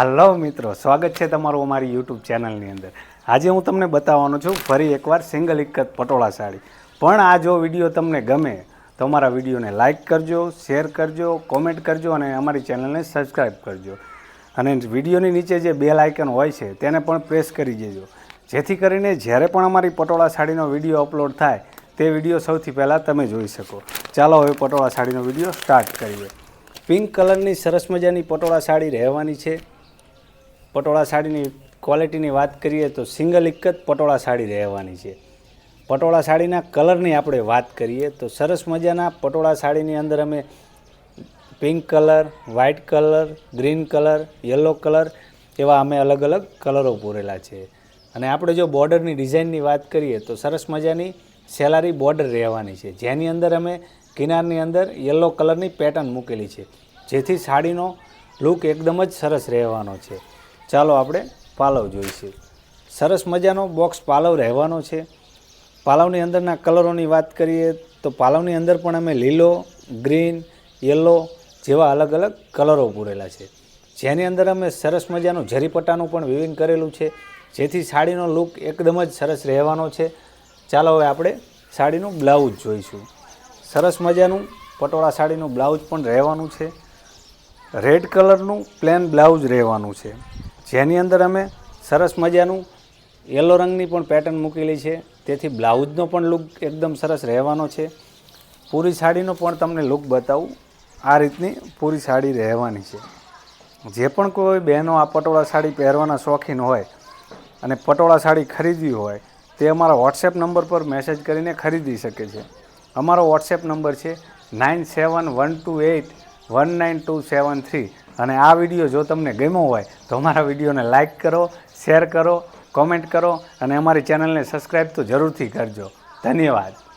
Hello મિત્રો, સ્વાગત છે તમારું અમારી યુટ્યુબ ચેનલની અંદર. આજે હું તમને બતાવવાનો છું ફરી એકવાર સિંગલ જ પટોળા સાડી પણ આ જો વીડિયો તમને ગમે, તો અમારા વિડીયોને લાઇક કરજો શેર કરજો કોમેન્ટ કરજો અને અમારી ચેનલને સબસ્ક્રાઈબ કરજો. અને વિડીયોની નીચે જે બેલ આઇકન હોય છે, તેને પણ પ્રેસ કરી દેજો. જેથી કરીને જ્યારે પણ અમારી પટોળા સાડીનો વીડિયો અપલોડ થાય, તે વીડિયો સૌથી પહેલાં તમે જોઈ શકો. ચાલો હવે પટોળા સાડીનો વીડિયો સ્ટાર્ટ કરીએ પિંક કલરની સરસ મજાની પટોળા સાડી રહેવાની છે. પટોળા સાડીની ક્વોલિટીની વાત કરીએ તો સિંગલ એક જ પટોળા સાડી રહેવાની છે. પટોળા સાડીના કલરની આપણે વાત કરીએ તો સરસ મજાના પટોળા સાડીની અંદર અમે pink colour white colour green colour yellow colour એવા અમે અલગ અલગ કલરો પૂરેલા છે. અને આપણે જો બોર્ડરની ડિઝાઇનની વાત કરીએ તો સરસ મજાની સેલારી બોર્ડર રહેવાની છે. જેની અંદર અમે કિનારની અંદર યલો કલરની પેટર્ન મૂકેલી છે. જેથી સાડીનો લુક એકદમ જ સરસ રહેવાનો છે. ચાલો આપણે પાલવ જોઈશું. સરસ મજાનો બોક્સ પાલવ રહેવાનો છે. પાલવની અંદરના કલરોની વાત કરીએ તો પાલવની અંદર પણ અમે લીલો ગ્રીન યલો જેવા અલગ અલગ કલરો પૂરેલા છે. જેની અંદર અમે સરસ મજાનું ઝરીપટ્ટાનું પણ વિવિંગ કરેલું છે. જેથી સાડીનો લુક એકદમ જ સરસ રહેવાનો છે. ચાલો હવે આપણે સાડીનું બ્લાઉઝ જોઈશું. સરસ મજાનું પટોળા સાડીનું બ્લાઉઝ પણ રહેવાનું છે. રેડ કલરનું પ્લેન બ્લાઉઝ રહેવાનું છે. જેની અંદર અમે સરસ મજાનું યલો રંગની પણ પેટર્ન મૂકેલી છે. તેથી બ્લાઉઝનો પણ લુક એકદમ સરસ રહેવાનો છે. પૂરી સાડીનો પણ તમને લુક બતાવું. આ રીતની પૂરી સાડી રહેવાની છે. જે પણ કોઈ બહેનો આ પટોળા સાડી પહેરવાના શોખીન હોય અને પટોળા સાડી ખરીદવી હોય, તે અમારા વોટ્સએપ નંબર પર મેસેજ કરીને ખરીદી શકે છે. અમારો વોટ્સએપ નંબર છે nine seven one two eight one nine two seven three અને આ વીડિયો જો તમને ગમ્યો હોય તો અમારા વિડીયોને લાઇક કરો, શેર કરો, કોમેન્ટ કરો અને અમારી ચેનલને સબસ્ક્રાઈબ તો જરૂરથી કરજો. ધન્યવાદ.